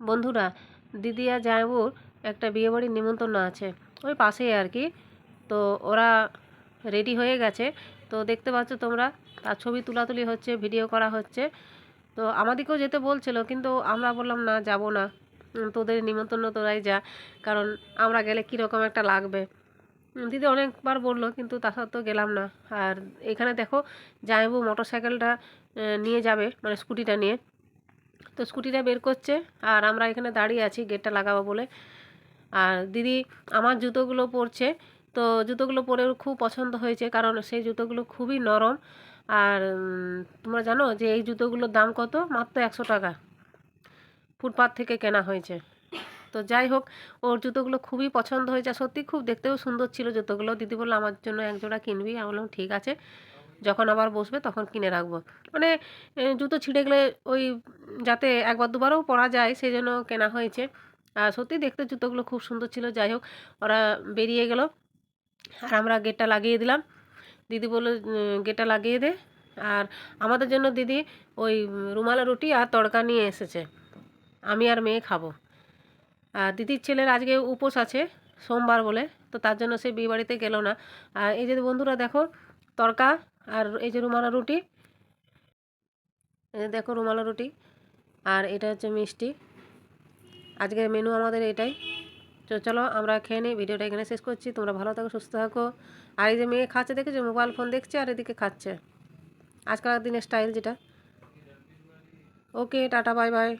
বন্ধুরা দিদি আর জামাইবুর একটা বিয়েবাড়ির নিমন্ত্রণ আছে। ওই পাশেই আর কি। তো ওরা রেডি হয়ে গেছে। তো দেখতে পাচ্ছ তোমরা, তার ছবি তুলাতুলি হচ্ছে ভিডিও করা হচ্ছে। তো আমাদেরকেও যেতে বলছিল, কিন্তু আমরা বললাম, না, যাব না। তোদের নিমন্ত্রণ তোরাই যা। কারণ আমরা গেলে কীরকম একটা লাগবে? দিদি অনেকবার বলল, কিন্তু তা সত্ত্বেও গেলাম না। আর এখানে দেখো জামাইবু মোটর সাইকেলটা নিয়ে যাবে মানে স্কুটিটা নিয়ে। তো স্কুটিটা বের করছে আর আমরা এখানে দাঁড়িয়ে আছি গেটটা লাগাবো বলে। আর দিদি, আমার জুতোগুলো পরছে। তো জুতোগুলো পরে খুব পছন্দ হয়েছে কারণ সেই জুতোগুলো খুবই নরম। আর তোমরা জানো যে এই জুতোগুলোর দাম কত? মাত্র একশো টাকা। ফুটপাথ থেকে কেনা হয়েছে। তো যাই হোক, ওর জুতোগুলো খুবই পছন্দ হয়েছে। সত্যি খুব দেখতেও সুন্দর ছিল জুতোগুলো। দিদি বলল, আমার জন্য এক জোড়া কিনবি? আমি বললাম, ঠিক আছে। যখন আবার বসবে তখন কিনে রাখব। মানে জুতো ছিঁড়ে গেলে ওই যাতে একবার দুবারও পরা যায় সেই জন্য কেনা হয়েছে। আর সত্যি দেখতে জুতোগুলো খুব সুন্দর ছিল, যাই হোক, ওরা বেরিয়ে গেল। আর আমরা গেটটা লাগিয়ে দিলাম। দিদি বলল গেটটা লাগিয়ে দে। আর আমাদের জন্য দিদি ওই রুমালা, রুটি আর তড়কা নিয়ে এসেছে। আমি আর মেয়ে খাব। আর দিদির ছেলের আজকে উপোস আছে সোমবার বলে, তো তার জন্য সে বিয়ে বাড়িতে গেল না। আর এই যে বন্ধুরা দেখো, তড়কা আর এই যে রুমালা রুটি দেখো রুমালা রুটি আর এটা হচ্ছে মিষ্টি। আজকের মেনু আমাদের এটাই। তো চলো আমরা খেয়ে নিই, ভিডিওটা এখানে শেষ করছি। তোমরা ভালো থাকো, সুস্থ থাকো। আর এই যে মেয়ে খাচ্ছে, দেখেছ? মোবাইল ফোন দেখছে আর এদিকে খাচ্ছে। আজকাল দিনের স্টাইল যেটা। ওকে টাটা বাই বাই